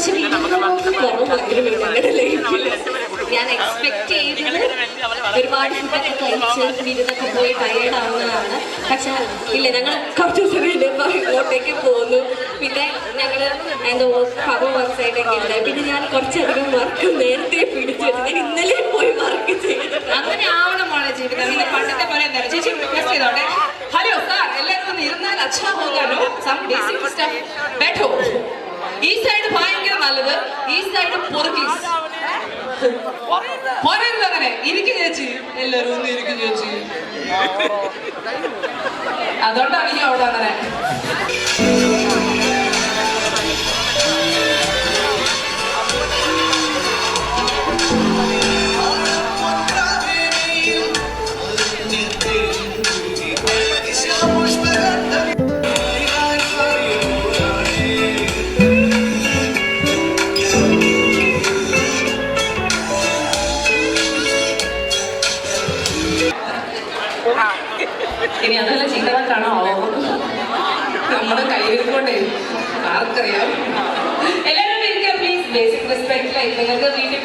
പക്ഷെ ഞാൻ എക്സ്പെക്ട് ചെയ്തത് ഒരുപാട് ഫുഡൊക്കെ കഴിച്ച് വിരുന്നൊക്കെ പോയി ടയേർഡ് ആവുന്നതാണ്. പക്ഷെ ഇല്ല ഞങ്ങൾ കുറച്ച് ദിവസം കഴിയുമ്പോൾ ഇങ്ങോട്ടേക്ക് പോന്നു. പിന്നെ ഞങ്ങൾ എന്തോ പവ സൈഡൊക്കെ ഉണ്ട്. പിന്നെ ഞാൻ കുറച്ചധികം വർക്ക് നേരത്തെ പിടിച്ചു ഞാൻ ഇന്നലെ പോയി വർക്ക് ചെയ്തു. അങ്ങനെ ആവണം മോളെ ജീവിതം. പണ്ടത്തെ പോലെ എന്താ ചേച്ചി റിക്വസ്റ്റ് ചെയ്തോട്ടെ. ഹലോ സാർ എല്ലാവരും ഒന്ന് ഇരുന്നാൽ അച്ഛാ പോകാനോ? സം ബേസിക് സ്റ്റഫ് ബെറ്റോ പൊറുക്കീസ് ഇരിക്കും ചേച്ചി. എല്ലാരും ഒന്ന് ഇരിക്കും ചേച്ചി. അതുകൊണ്ടാണ് ഈ അവിടെ അങ്ങനെ. ഇനി അതല്ല ചീത്തവാക്കാണോ നമ്മുടെ കയ്യിലിരിക്കൊണ്ടേ ആർക്കറിയാം. എല്ലാവരും ഇരിക്കാം പ്ലീസ് ബേസിക് റെസ്പെക്ട് ലൈക്ക് നിങ്ങൾക്ക് വീട്ടിൽ